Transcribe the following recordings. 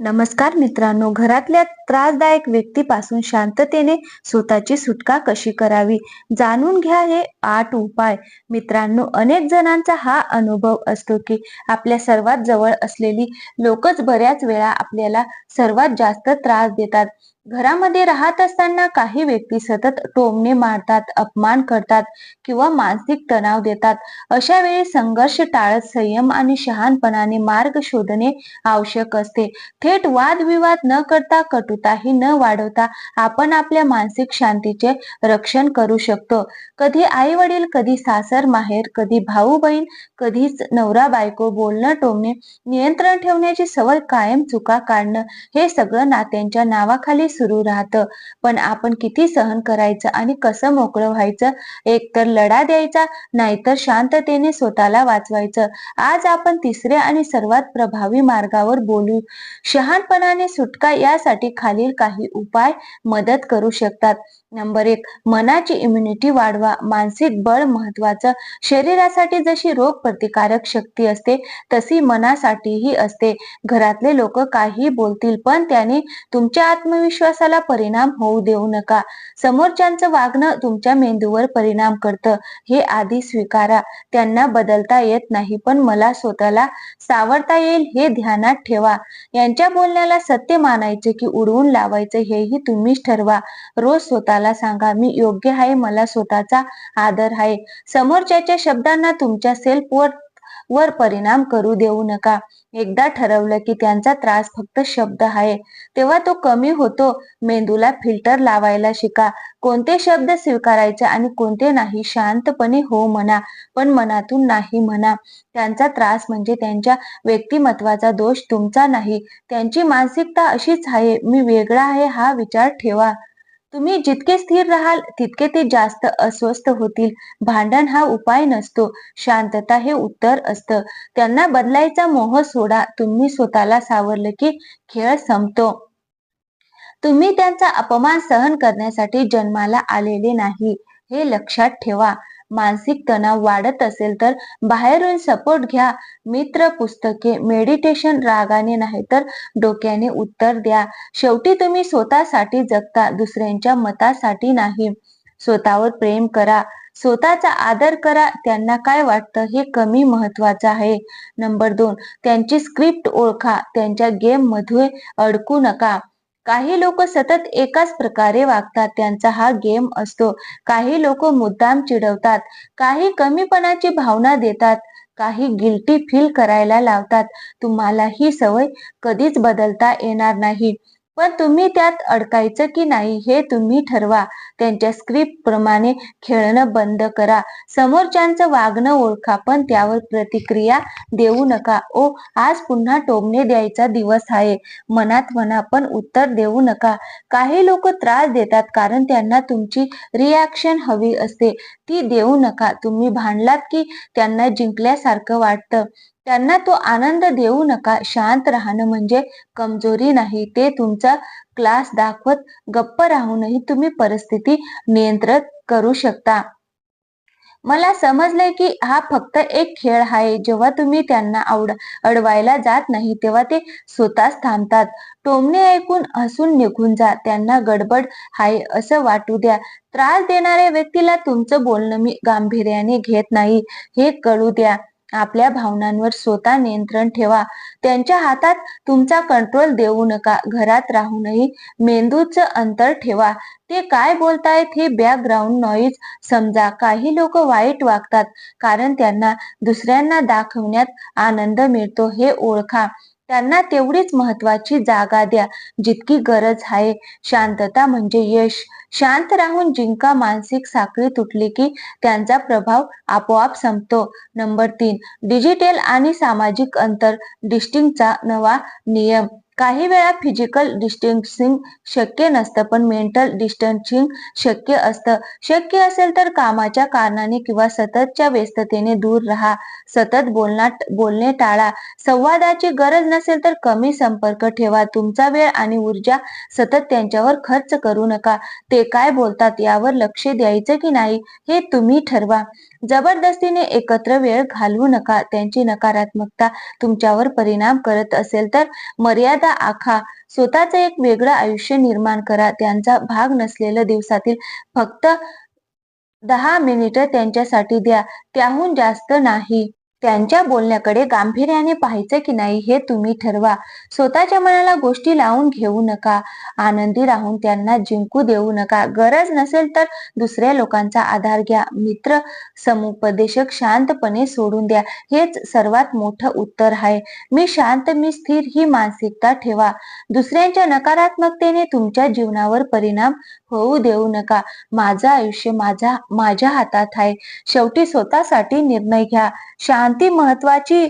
नमस्कार मित्रांनो घरातल्या त्रासदायक व्यक्तीपासून शांततेने स्वतःची सुटका कशी करावी? जाणून घ्या हे आठ उपाय. मित्रांनो अनेक जणांचा हा अनुभव असतो की आपल्या सर्वात जवळ असलेली लोकच बऱ्याच वेळा आपल्याला सर्वात जास्त त्रास देतात. घरामध्ये राहत असताना काही व्यक्ती सतत टोमणे मारतात अपमान करतात किंवा मानसिक तणाव देतात. अशा वेळी संघर्ष टाळत संयम आणि शहाणपणाने मार्ग शोधणे आवश्यक असते. थेट वादविवाद न करता कटुताही न वाढवता आपण आपल्या मानसिक शांतीचे रक्षण करू शकतो. कधी आई वडील कधी सासर माहेर कधी भाऊ बहीण कधीच नवरा बायको बोलणं टोमणे नियंत्रण ठेवण्याची सवय कायम चुका काढणं हे सगळं नात्यांच्या नावाखाली सुरू राहतं. पण आपण किती सहन करायचं आणि कसं मोकळं व्हायचं? एकतर लढा द्यायचा नाहीतर शांततेने स्वतःला वाचवायचं. आज आपण तिसऱ्या आणि सर्वात प्रभावी मार्गावर बोलू. शहाणपणाने सुटका यासाठी खालील काही उपाय मदत करू शकतात. नंबर एक मनाची इम्युनिटी वाढवा. मानसिक बळ महत्वाचं. शरीरासाठी जशी रोग प्रतिकारक शक्ती असते तशी मनासाठीही असते. घरातले लोक काही बोलतील पण त्याने तुमच्या आत्मविश्वासाला परिणाम होऊ देऊ नका. समोरच्यांचं वागणं तुमच्या मेंदूवर परिणाम करतं. हे आधी स्वीकारा. त्यांना बदलता येत नाही पण मला स्वतःला सावरता येईल हे ध्यानात ठेवा. यांच्या बोलण्याला सत्य मानायचे की उडवून लावायचे हेही तुम्हीच ठरवा. रोज स्वतःला सांगा मी योग्य आहे मला स्वतःचा आदर आहे. समोरच्याच्या शब्दांना तुमच्या सेल्फ वर परिणाम करू देऊ नका. एकदा ठरवलं की त्यांचा त्रास फक्त शब्द आहे. तेव्हा तो कमी होतो. मेंदूला फिल्टर लावायला शिका. कोणते शब्द स्वीकारायचे आणि कोणते नाही शांतपणे हो म्हणा पण मनातून नाही म्हणा. त्यांचा त्रास म्हणजे त्यांच्या व्यक्तिमत्वाचा दोष तुमचा नाही. त्यांची मानसिकता अशीच आहे. मी वेगळा आहे हा विचार ठेवा. तुम्ही जितके स्थिर राहाल तितके ते जास्त अस्वस्थ होतील. भांडण हा उपाय नसतो. शांतता हे उत्तर असतं. त्यांना बदलायचा मोह सोडा. तुम्ही स्वतःला सावरलं की खेळ संपतो. तुम्ही त्यांचा अपमान सहन करण्यासाठी जन्माला आलेले नाही. हे लक्षात ठेवा. मानसिक तणाव वाढत असेल तर बाहेरून सपोर्ट घ्या. मित्र पुस्तके मेडिटेशन रागाने नाही तर डोक्याने उत्तर द्या. शेवटी तुम्ही स्वतःसाठी जगता दुसऱ्यांच्या मतासाठी नाही. स्वतःवर प्रेम करा. स्वतःचा आदर करा. त्यांना काय वाटतं हे कमी महत्वाचं आहे. नंबर दोन त्यांची स्क्रिप्ट ओळखा. त्यांच्या गेममध्ये अडकू नका. काही लोक सतत एकाच प्रकारे वागतात त्यांचा हा गेम असतो. काही लोक मुद्दाम चिडवतात काही कमीपणाची भावना देतात काही गिल्टी फील करायला लावतात. तुम्हाला ही सवय कधीच बदलता येणार नाही. पण तुम्ही त्यात अडकायचं की नाही हे तुम्ही ठरवा. त्यांच्या स्क्रिप्ट प्रमाणे खेळणं बंद करा. समोरच्यांचं वागणं ओळखा पण त्यावर प्रतिक्रिया देऊ नका. ओ आज पुन्हा टोमणे द्यायचा दिवस आहे. मनात म्हणा पण उत्तर देऊ नका. काही लोक त्रास देतात कारण त्यांना तुमची रिॲक्शन हवी असते. ती देऊ नका. तुम्ही भांडलात की त्यांना जिंकल्यासारखं वाटतं. त्यांना तो आनंद देऊ नका. शांत राहणं म्हणजे कमजोरी नाही. ते तुमचा क्लास दाखवत गप्प राहूनही तुम्ही परिस्थिती नियंत्रित करू शकता. मला समजलंय की हा फक्त एक खेळ आहे. जेव्हा तुम्ही त्यांना आवड अडवायला जात नाही तेव्हा ते स्वतःच थांबतात. टोमणे ऐकून हसून निघून जा. त्यांना गडबड आहे असं वाटू द्या. त्रास देणाऱ्या व्यक्तीला तुमचं बोलणं मी गांभीर्याने घेत नाही. हे कळू द्या. आपल्या भावनांवर स्वतः नियंत्रण ठेवा. त्यांच्या हातात तुमचा कंट्रोल देऊ नका. घरात राहूनही मेंदूचं अंतर ठेवा. ते काय बोलतायत हे बॅकग्राऊंड नॉईज समजा. काही लोक वाईट वागतात कारण त्यांना दुसऱ्यांना दाखवण्यात आनंद मिळतो हे ओळखा. त्यांना तेवढीच महत्वाची जागा द्या. जितकी गरज आहे शांतता म्हणजे यश. शांत राहून जिंका मानसिक साखळी तुटली की त्यांचा प्रभाव आपोआप संपतो. नंबर तीन डिजिटल आणि सामाजिक अंतर डिस्टिंगचा नवा नियम. काही वेळा फिजिकल डिस्टन्सिंग शक्य नसतं पण मेंटल डिस्टन्सिंग शक्य असतं. शक्य असेल तर कामाच्या कारणाने किंवा सततच्या व्यस्ततेने दूर राहा. सतत बोलणार बोलणे टाळा. संवादाची गरज नसेल तर कमी संपर्क ठेवा. तुमचा वेळ आणि ऊर्जा सतत त्यांच्यावर खर्च करू नका. ते काय बोलतात यावर लक्ष द्यायचं की नाही हे तुम्ही ठरवा. जबरदस्तीने एकत्र वेळ घालवू नका. त्यांची नकारात्मकता तुमच्यावर परिणाम करत असेल तर मर्यादा एखादा आखा स्वतःचं एक वेगळं आयुष्य निर्माण करा. त्यांचा भाग नसलेलं दिवसातील फक्त दहा मिनिटं त्यांच्यासाठी द्या. त्याहून जास्त नाही. त्यांच्या बोलण्याकडे गांभीर्याने पाहायचं की नाही हे तुम्ही ठरवा. स्वतःच्या मनाला गोष्टी लावून घेऊ नका. आनंदी राहून त्यांना जिंकू देऊ नका. गरज नसेल तर दुसऱ्या लोकांचा आधार घ्या. मित्र समुपदेशक शांतपणे सोडून द्या. हेच सर्वात मोठं उत्तर आहे. मी शांत मी स्थिर ही मानसिकता ठेवा. दुसऱ्यांच्या नकारात्मकतेने तुमच्या जीवनावर परिणाम होऊ देऊ नका. माझं आयुष्य माझा माझ्या हातात आहे. शेवटी स्वतःसाठी निर्णय घ्या. शांती महत्वाची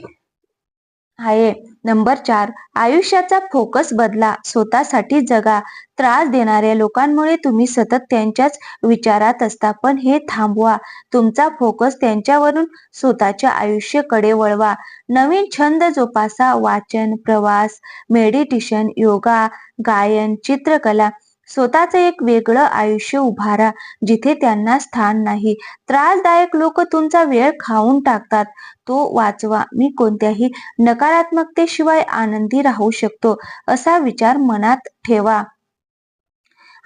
आहे. नंबर चार आयुष्याचा फोकस बदला. स्वतःसाठी जगा. त्रास देणाऱ्या लोकांमुळे तुम्ही सतत त्यांच्याच विचारात असता पण हे थांबवा. तुमचा फोकस त्यांच्यावरून स्वतःच्या आयुष्याकडे वळवा. नवीन छंद जोपासा. वाचन प्रवास मेडिटेशन योगा गायन चित्रकला स्वतःचं एक वेगळं आयुष्य उभारा जिथे त्यांना स्थान नाही. त्रासदायक लोक तुमचा वेळ खाऊन टाकतात. तो वाचवा. मी कोणत्याही नकारात्मकतेशिवाय आनंदी राहू शकतो असा विचार मनात ठेवा.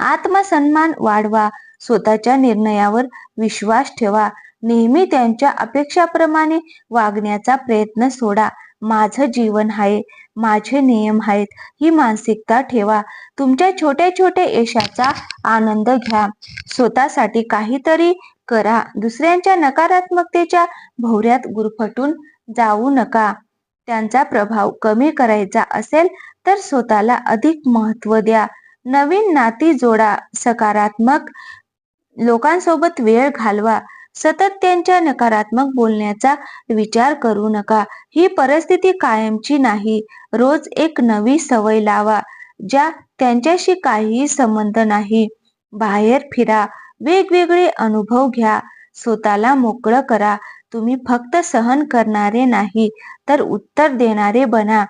आत्मसन्मान वाढवा. स्वतःच्या निर्णयावर विश्वास ठेवा. नेहमी त्यांच्या अपेक्षाप्रमाणे वागण्याचा प्रयत्न सोडा. माझं जीवन आहे माझे नियम आहेत ही मानसिकता ठेवा. तुमच्या छोट्या छोट्या यशाचा आनंद घ्या. स्वतःसाठी काहीतरी करा. दुसऱ्यांच्या नकारात्मकतेच्या भोवऱ्यात गुरफटून जाऊ नका. त्यांचा प्रभाव कमी करायचा असेल तर स्वतःला अधिक महत्त्व द्या. नवीन नाती जोडा. सकारात्मक लोकांसोबत वेळ घालवा. सतत त्यांच्या नकारात्मक बोलण्याचा विचार करू नका. ही परिस्थिती कायमची नाही. रोज एक नवी सवय लावा ज्या त्यांच्याशी काहीही संबंध नाही. बाहेर फिरा वेगवेगळे अनुभव घ्या स्वतःला मोकळं करा. तुम्ही फक्त सहन करणारे नाही तर उत्तर देणारे बना.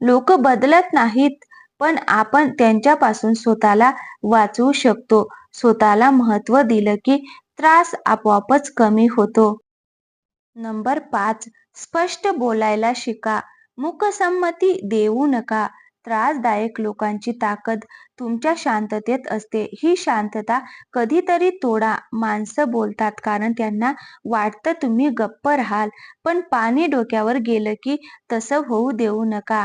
लोक बदलत नाहीत पण आपण त्यांच्यापासून स्वतःला वाचवू शकतो. स्वतःला महत्त्व दिलं की त्रास आपोआपच कमी होतो. नंबर पाच स्पष्ट बोलायला शिका. मुकसंमती देऊ नका. त्रासदायक लोकांची ताकद तुमच्या शांततेत असते. ही शांतता कधीतरी तोडा. माणसं बोलतात कारण त्यांना वाटतं तुम्ही गप्प राहाल. पण पाणी डोक्यावर गेलं की तसं होऊ देऊ नका.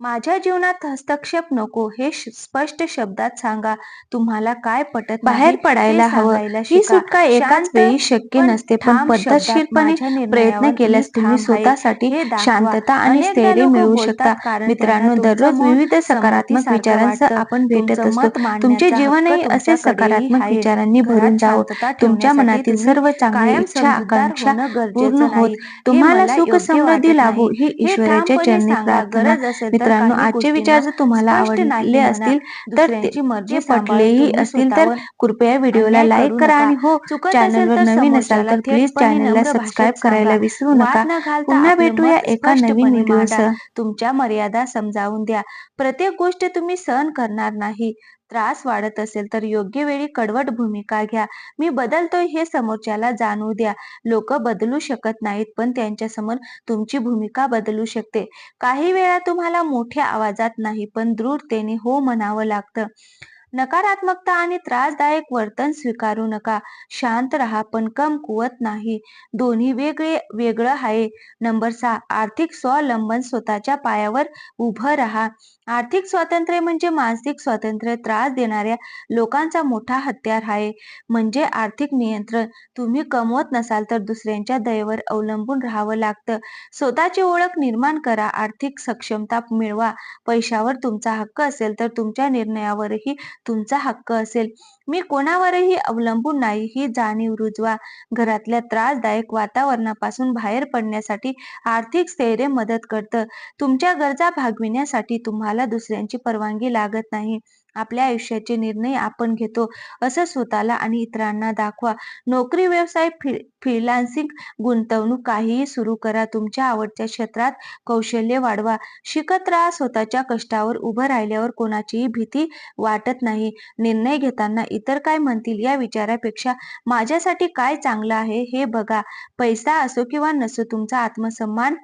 माझ्या जीवनात हस्तक्षेप नको हे स्पष्ट शब्दात सांगा तुम्हाला काय पटत बाहेर पडायला हवं. ही. सुटका एकाच वेळी शक्य नसते पण पद्धतशीरपणे प्रयत्न केल्यास तुम्ही. स्वतःसाठी हे. शांतता आणि स्थैर्य मिळवू शकता मित्रांनो दररोज विविध सकारात्मक विचारांसह वाटतं. आपण भेटत असतो तुमचे जीवनही असे सकारात्मक. विचारांनी भरून जावो तुमच्या मनातील सर्व चांगली कायम इच्छा आकांक्षा पूर्ण. होत तुम्हाला सुख समृद्धी लाभो. ही ईश्वराच्या चरणी. प्रार्थना गरज असेल तर मित्रांनो आजचे विचार जर तुम्हाला आवडले. असतील तर मर्जी पटलेही असतील तर कृपया व्हिडिओला लाईक करू. आणि हो चॅनलवर नवीन असाल तर प्लीज चॅनलला सबस्क्राईब करायला. विसरू नका पुन्हा भेटूया एका नवीन व्हिडिओसह. तुमच्या मर्यादा समजावून द्या प्रत्येक गोष्ट तुम्ही सहन करणार नाही त्रास वाढत असेल तर योग्य वेळी कडवट भूमिका घ्या. मी बदलतोय हे समोरच्याला जाणू द्या. लोक बदलू शकत नाहीत पण त्यांच्यासमोर तुमची भूमिका बदलू शकते. काही वेळा तुम्हाला मोठ्या आवाजात नाही पण दृढतेने हो म्हणावं लागतं. नकारात्मकता आणि त्रासदायक वर्तन स्वीकारू नका. शांत राहा पण कमकुवत नाही. दोन्ही वेगळे वेगळं आहे. नंबर सहा आर्थिक स्वावलंबन स्वतःच्या पायावर उभं राहा. आर्थिक स्वातंत्र्य म्हणजे मानसिक स्वातंत्र्य. त्रास देणाऱ्या लोकांचा मोठा हत्यार आहे. म्हणजे आर्थिक नियंत्रण. तुम्ही कमवत नसाल तर दुसऱ्यांच्या दयेवर अवलंबून राहावं लागतं. स्वतःची ओळख निर्माण करा. आर्थिक सक्षमता मिळवा. पैशावर तुमचा हक्क असेल तर तुमच्या निर्णयावरही तुमचा हक्क असेल. मी कोणावरही अवलंबून नाही ही जाणीव रुजवा. घरातल्या त्रासदायक वातावरणापासून बाहेर पडण्यासाठी आर्थिक स्थैर्य मदत करतं. तुमच्या गरजा भागविण्यासाठी तुम्हाला दुसऱ्यांची परवानगी लागत नाही. आपल्या आयुष्याचे निर्णय आपण घेतो असं स्वतःला आणि इतरांना दाखवा. नोकरी व्यवसाय फ्रीलान्सिंग गुंतवणूक काहीही सुरू करा. तुमच्या आवडत्या क्षेत्रात कौशल्य वाढवा. शिकत राहा. स्वतःच्या कष्टावर उभं राहिल्यावर कोणाचीही भीती वाटत नाही. निर्णय घेताना इतर काय म्हणतील या विचारापेक्षा माझ्यासाठी काय चांगलं आहे हे बघा. पैसा असो किंवा नसो तुमचा आत्मसन्मान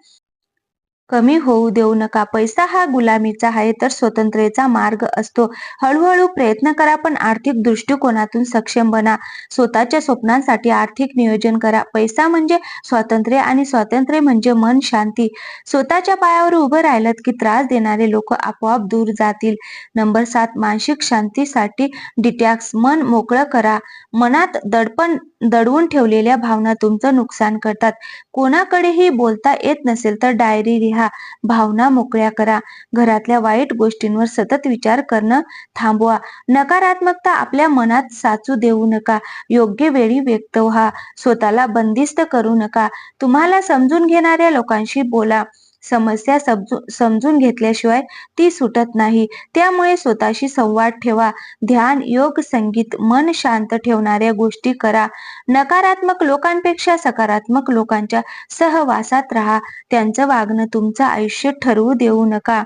कमी होऊ देऊ नका. पैसा हा गुलामीचा आहे तर स्वतंत्रेचा मार्ग असतो. हळूहळू प्रयत्न करा पण आर्थिक दृष्टिकोनातून सक्षम बना. स्वतःच्या स्वप्नांसाठी आर्थिक नियोजन करा. पैसा म्हणजे स्वातंत्र्य आणि स्वातंत्र्य म्हणजे मन शांती. स्वतःच्या पायावर उभं राहिलं की त्रास देणारे लोक आपोआप दूर जातील. नंबर सात मानसिक शांतीसाठी डिटॅक्स मन मोकळं करा. मनात दडपण दडवून ठेवलेल्या भावना तुमचं नुकसान करतात. कोणाकडेही बोलता येत नसेल तर डायरी लिहा. भावना मोकळ्या करा. घरातल्या वाईट गोष्टींवर सतत विचार करणं थांबवा. नकारात्मकता आपल्या मनात साचू देऊ नका. योग्य वेळी व्यक्त व्हा. स्वतःला बंदिस्त करू नका. तुम्हाला समजून घेणाऱ्या लोकांशी बोला. समस्या समजू समजून घेतल्याशिवाय ती सुटत नाही. त्यामुळे स्वतःशी संवाद ठेवा. ध्यान योग संगीत मन शांत ठेवणाऱ्या गोष्टी करा. नकारात्मक लोकांपेक्षा सकारात्मक लोकांच्या सहवासात राहा. त्यांचं वागणं तुमचं आयुष्य ठरवू देऊ नका.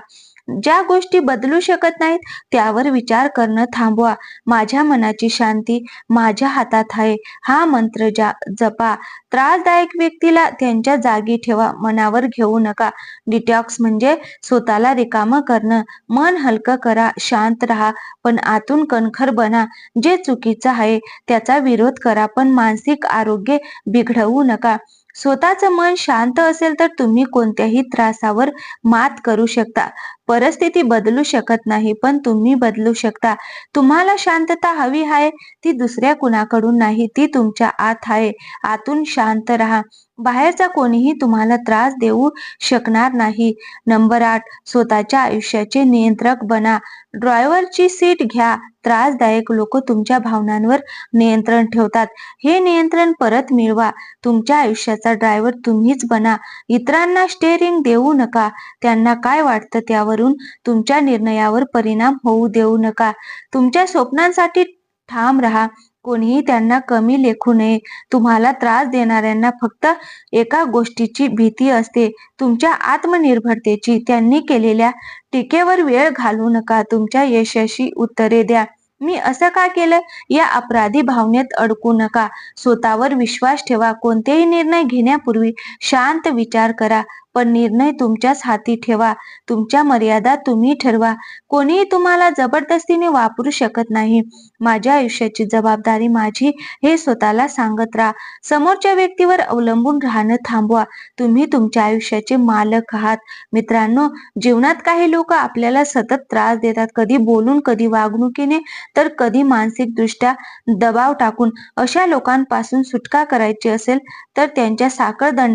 ज्या गोष्टी बदलू शकत नाहीत त्यावर विचार करणं थांबवा. माझ्या मनाची शांती माझ्या हातात आहे. हा मंत्र जा जपा. त्रासदायक व्यक्तीला त्यांच्या जागी ठेवा मनावर घेऊ नका. डिटॉक्स म्हणजे स्वतःला रिकामं करणं. मन हलकं करा शांत राहा पण आतून कणखर बना. जे चुकीचं आहे त्याचा विरोध करा पण मानसिक आरोग्य बिघडवू नका. स्वतःचं मन शांत असेल तर तुम्ही कोणत्याही त्रासावर मात करू शकता. परिस्थिती बदलू शकत नाही पण तुम्ही बदलू शकता. तुम्हाला शांतता हवी आहे ती दुसऱ्या कुणाकडून नाही ती तुमच्या आत आहे. आतून शांत शांत राहा. बाहेरचा कोणीही तुम्हाला त्रास देऊ शकणार नाही. नंबर आठ स्वतःच्या आयुष्याचे नियंत्रक बना. ड्रायव्हरची सीट घ्या. त्रासदायक लोक तुमच्या भावनांवर नियंत्रण ठेवतात. हे नियंत्रण परत मिळवा. तुमच्या आयुष्याचा ड्रायव्हर तुम्हीच बना. इतरांना स्टेअरिंग देऊ नका. त्यांना काय वाटतं त्यावरून तुमच्या निर्णयावर परिणाम होऊ देऊ नका. तुमच्या स्वप्नांसाठी ठाम राहा. कोणीही त्यांना कमी लेखू नये. तुम्हाला त्रास देणाऱ्यांना फक्त एका गोष्टीची भीती असते. तुमच्या आत्मनिर्भरतेची. त्यांनी केलेल्या टीकेवर वेळ घालवू नका. तुमच्या यशाशी उत्तरे द्या. मी असं का केलं? या अपराधी भावनेत अडकू नका. स्वतःवर विश्वास ठेवा. कोणतेही निर्णय घेण्यापूर्वी शांत विचार करा. पण निर्णय तुमच्याच हाती ठेवा. तुमच्या मर्यादा तुम्ही ठरवा. कोणीही तुम्हाला जबरदस्तीने वापरू शकत नाही. माझ्या आयुष्याची जबाबदारी माझी हे स्वतःला सांगत राहा. समोरच्या व्यक्तीवर अवलंबून राहणं थांबवा. तुम्ही तुमच्या आयुष्याचे मालक आहात. मित्रांनो जीवनात काही लोक आपल्याला सतत त्रास देतात. कधी बोलून कधी वागणुकीने तर कधी मानसिकदृष्ट्या दबाव टाकून. अशा लोकांपासून सुटका करायची असेल तर त्यांच्या साखळदंड